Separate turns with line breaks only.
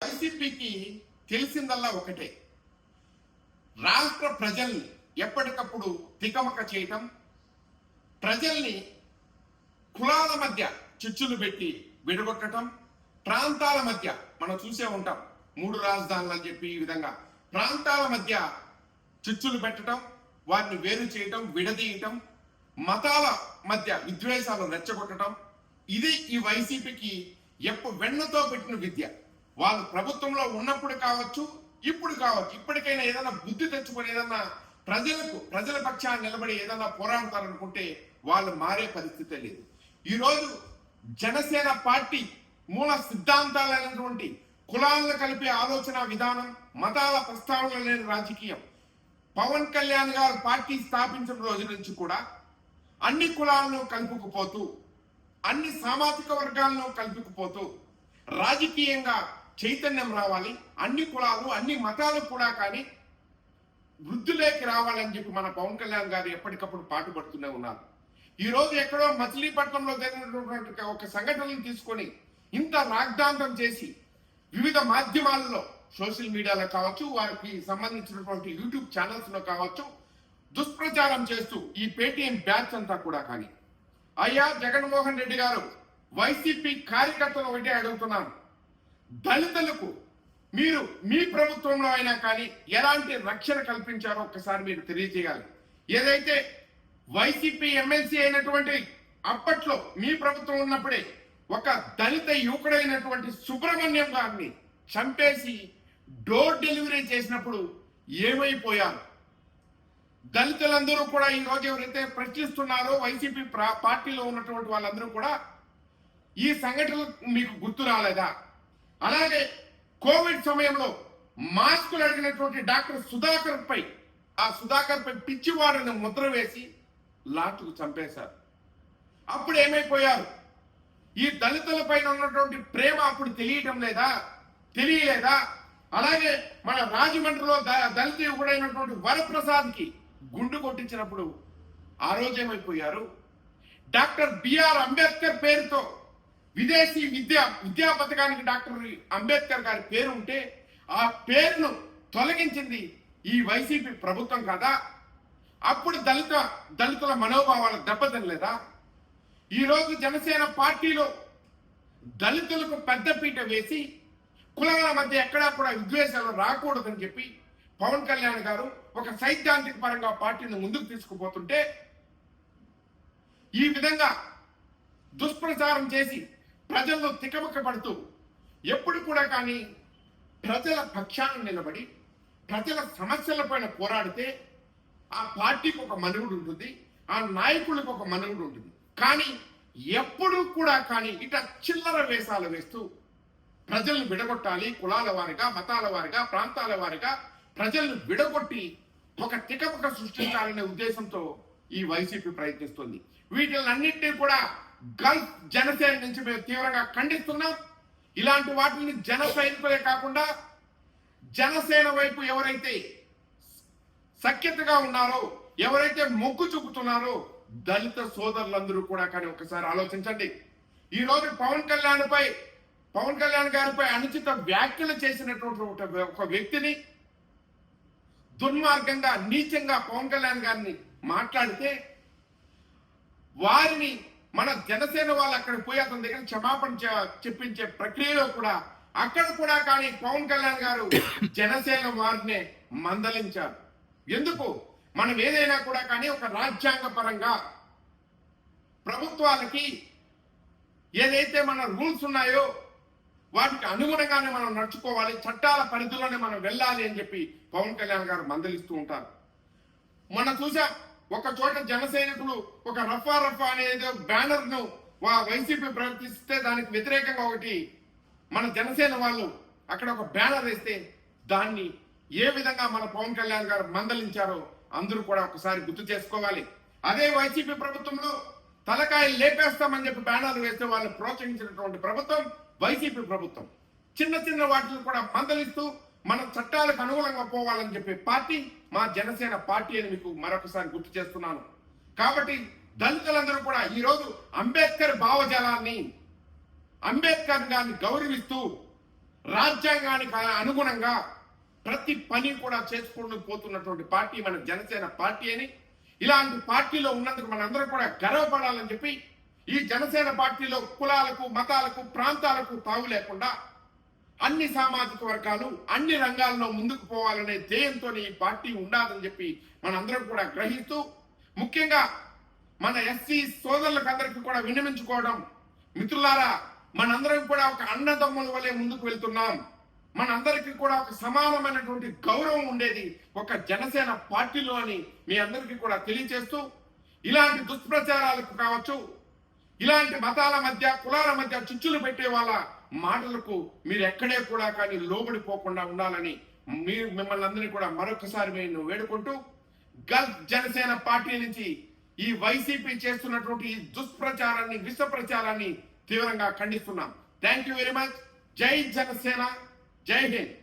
వైసీపీకి తెలిసిందల్లా ఒకటే. రాష్ట్ర ప్రజల్ని ఎప్పటికప్పుడు తికమక చేయటం ప్రజల్ని కులాల మధ్య చిచ్చులు పెట్టి విడగొట్టడం ప్రాంతాల మధ్య మనం చూసే ఉంటాం మూడు రాజధానులు అని చెప్పి ఈ విధంగా. ప్రాంతాల మధ్య చిచ్చులు పెట్టడం వారిని వేరు చేయటం విడదీయటం మతాల మధ్య విద్వేషాలు రెచ్చగొట్టడం ఇది ఈ వైసీపీకి ఎప్పు వెన్నతో పెట్టిన విద్య. వాళ్ళు ప్రభుత్వంలో ఉన్నప్పుడు కావచ్చు ఇప్పుడు కావచ్చు ఇప్పటికైనా ఏదైనా బుద్ధి తెచ్చుకొని ఏదన్నా ప్రజలకు ప్రజల పక్షాన్ని నిలబడి ఏదైనా పోరాడతారనుకుంటే వాళ్ళు మారే పరిస్థితే లేదు. ఈరోజు జనసేన పార్టీ మూల సిద్ధాంతాలైనటువంటి కులాలను కలిపే ఆలోచన విధానం మతాల ప్రస్తావన లేని రాజకీయం. పవన్ కళ్యాణ్ గారు పార్టీ స్థాపించిన రోజు నుంచి కూడా అన్ని కులాలను కలుపుకుపోతూ అన్ని సామాజిక వర్గాలను కలుపుకుపోతూ రాజకీయంగా చైతన్యం రావాలి అన్ని కులాలు అన్ని మతాలు కూడా కానీ వృద్ధులేకి రావాలని చెప్పి మన పవన్ కళ్యాణ్ గారు ఎప్పటికప్పుడు పాటుపడుతూనే ఉన్నారు. ఈ రోజు ఎక్కడో మచిలీపట్నంలో జరిగినటువంటి ఒక సంఘటనను తీసుకొని ఇంత రాగ్దాంతం చేసి వివిధ మాధ్యమాలలో సోషల్ మీడియాలో కావచ్చు వారికి సంబంధించినటువంటి యూట్యూబ్ ఛానల్స్లో కావచ్చు దుష్ప్రచారం చేస్తూ ఈ పేటీఎం బ్యాచ్ అంతా కూడా కానీ. అయ్యా జగన్మోహన్ రెడ్డి గారు వైసీపీ కార్యకర్తలు ఒకటే అడుగుతున్నాను. దళితులకు మీరు మీ ప్రభుత్వంలో అయినా కానీ ఎలాంటి రక్షణ కల్పించారో ఒక్కసారి మీరు తెలియజేయాలి. ఏదైతే వైసీపీ ఎమ్మెల్సీ అయినటువంటి అప్పట్లో మీ ప్రభుత్వం ఉన్నప్పుడే ఒక దళిత యువకుడైనటువంటి సుబ్రహ్మణ్యం గారిని చంపేసి డోర్ డెలివరీ చేసినప్పుడు ఏమైపోయారు? దళితులందరూ కూడా ఈ రోజు ఎవరైతే ప్రశ్నిస్తున్నారో వైసీపీ పార్టీలో ఉన్నటువంటి వాళ్ళందరూ కూడా ఈ సంఘటనలు మీకు గుర్తు రాలేదా? అలాగే కోవిడ్ సమయంలో మాస్కులు అడిగినటువంటి డాక్టర్ సుధాకర్ పై ఆ సుధాకర్ పై పిచ్చివాడని ముద్ర వేసి లాటుకు చంపేశారు. అప్పుడు ఏమైపోయారు? ఈ దళితుల పైన ఉన్నటువంటి ప్రేమ అప్పుడు తెలియటం లేదా? తెలియలేదా? అలాగే మన రాజమండ్రిలో ద- దళిత యువకుడైనటువంటి వరప్రసాద్కి గుండు కొట్టించినప్పుడు ఆ రోజు ఏమైపోయారు? డాక్టర్ బిఆర్ అంబేద్కర్ పేరుతో విదేశీ విద్యా విద్యా పథకానికి డాక్టర్ అంబేద్కర్ గారి పేరు ఉంటే ఆ పేరును తొలగించింది ఈ వైసీపీ ప్రభుత్వం కదా. అప్పుడు దళిత దళితుల మనోభావాలు దెబ్బతినలేదా? ఈ రోజు జనసేన పార్టీలో దళితులకు పెద్దపీట వేసి కులాల మధ్య ఎక్కడా కూడా విద్వేషాలు రాకూడదని చెప్పి పవన్ కళ్యాణ్ గారు ఒక సైద్ధాంతిక పరంగా పార్టీని ముందుకు తీసుకుపోతుంటే ఈ విధంగా దుష్ప్రచారం చేసి ప్రజల్లో తికమక పడుతూ ఎప్పుడు కూడా కానీ ప్రజల పక్షాన నిలబడి ప్రజల సమస్యల పైన పోరాడితే ఆ పార్టీకి ఒక మనుగుడు ఉంటుంది ఆ నాయకులకు ఒక మనుగుడు ఉంటుంది. కానీ ఎప్పుడు కూడా కానీ ఇట చిల్లర వేషాలు వేస్తూ ప్రజలను విడగొట్టాలి కులాల వారిగా మతాల వారిగా ప్రాంతాల వారిగా ప్రజలను విడగొట్టి ఒక తికమక సృష్టించాలనే ఉద్దేశంతో ఈ వైసీపీ ప్రయత్నిస్తుంది. వీటిలన్నింటినీ కూడా గల్ఫ్ జనసేన నుంచి మేము తీవ్రంగా ఖండిస్తున్నాం. ఇలాంటి వాటిని జన సైనికులే కాకుండా జనసేన వైపు ఎవరైతే సఖ్యతగా ఉన్నారో ఎవరైతే మొగ్గు చూపుతున్నారో దళిత సోదరులందరూ కూడా కానీ ఒకసారి ఆలోచించండి. ఈ రోజు పవన్ కళ్యాణ్ పై పవన్ కళ్యాణ్ గారిపై అనుచిత వ్యాఖ్యలు చేసినటువంటి ఒక- ఒక వ్యక్తిని దుర్మార్గంగా నీచంగా పవన్ కళ్యాణ్ గారిని మాట్లాడితే వారిని మన జనసేన వాళ్ళు అక్కడ పోయి అతని దగ్గర క్షమాపణ చెప్పించే ప్రక్రియలో కూడా అక్కడ కూడా కానీ పవన్ కళ్యాణ్ గారు జనసేన వారినే మందలించారు. ఎందుకు? మనం ఏదైనా కూడా కానీ ఒక రాజ్యాంగ పరంగా ప్రభుత్వాలకి ఏదైతే మన రూల్స్ ఉన్నాయో వాటికి అనుగుణంగానే మనం నడుచుకోవాలి చట్టాల పరిధిలోనే మనం వెళ్ళాలి అని చెప్పి పవన్ కళ్యాణ్ గారు మందలిస్తూ ఉంటారు. మనం చూసాం ఒక చోట జన సైనికులు ఒక రఫా రఫా అనేది బ్యానర్ను వా- వైసీపీ ప్రవర్తిస్తే దానికి వ్యతిరేకంగా ఒకటి మన జనసేన వాళ్ళు అక్కడ ఒక బ్యానర్ వేస్తే దాన్ని ఏ విధంగా మన పవన్ కళ్యాణ్ గారు మందలించారో అందరూ కూడా ఒకసారి గుర్తు చేసుకోవాలి. అదే వైసీపీ ప్రభుత్వంలో తలకాయలు లేపేస్తామని చెప్పి బ్యానర్లు వేస్తే వాళ్ళు ప్రోత్సహించినటువంటి ప్రభుత్వం వైసీపీ ప్రభుత్వం. చిన్న చిన్న వాటిని కూడా మందలిస్తూ మన చట్టాలకు అనుగుణంగా పోవాలని చెప్పే పార్టీ మా జనసేన పార్టీ అని మీకు మరొకసారి గుర్తు చేస్తున్నాను. కాబట్టి దళితులందరూ కూడా ఈ రోజు అంబేద్కర్ భావజాలాన్ని అంబేద్కర్ గారిని గౌరవిస్తూ రాజ్యాంగానికి అనుగుణంగా ప్రతి పని కూడా చేసుకుంటూ పోతున్నటువంటి పార్టీ మన జనసేన పార్టీ అని. ఇలాంటి పార్టీలో ఉన్నందుకు మనందరం కూడా గర్వపడాలని చెప్పి ఈ జనసేన పార్టీలో కులాలకు మతాలకు ప్రాంతాలకు తావు లేకుండా అన్ని సామాజిక వర్గాలు అన్ని రంగాల్లో ముందుకు పోవాలనే ధ్యేయంతో ఈ పార్టీ ఉండాలని చెప్పి మనందరం కూడా గ్రహిస్తూ ముఖ్యంగా మన ఎస్సీ సోదరులకు అందరికీ కూడా విన్నమించుకోవడం మిత్రులారా మనందరం కూడా ఒక అన్నదమ్ముల వలె ముందుకు వెళ్తున్నాం. మనందరికీ కూడా ఒక సమానమైనటువంటి గౌరవం ఉండేది ఒక జనసేన పార్టీలో అని మీ అందరికీ కూడా తెలియజేస్తూ ఇలాంటి దుష్ప్రచారాలకు కావచ్చు ఇలాంటి మతాల మధ్య కులాల మధ్య చుచ్చులు పెట్టే వాళ్ళ మాటలకు మీరు ఎక్కడే కూడా కానీ లోబడిపోకుండా ఉండాలని మీరు మిమ్మల్ని అందరినీ కూడా మరొకసారి నేను వేడుకుంటూ గల్ఫ్ జనసేన పార్టీ నుంచి ఈ వైసీపీ చేస్తున్నటువంటి ఈ దుష్ప్రచారాన్ని విష ప్రచారాన్ని తీవ్రంగా ఖండిస్తున్నాం. థ్యాంక్ యూ వెరీ మచ్ జై జనసేన. జై హింద్.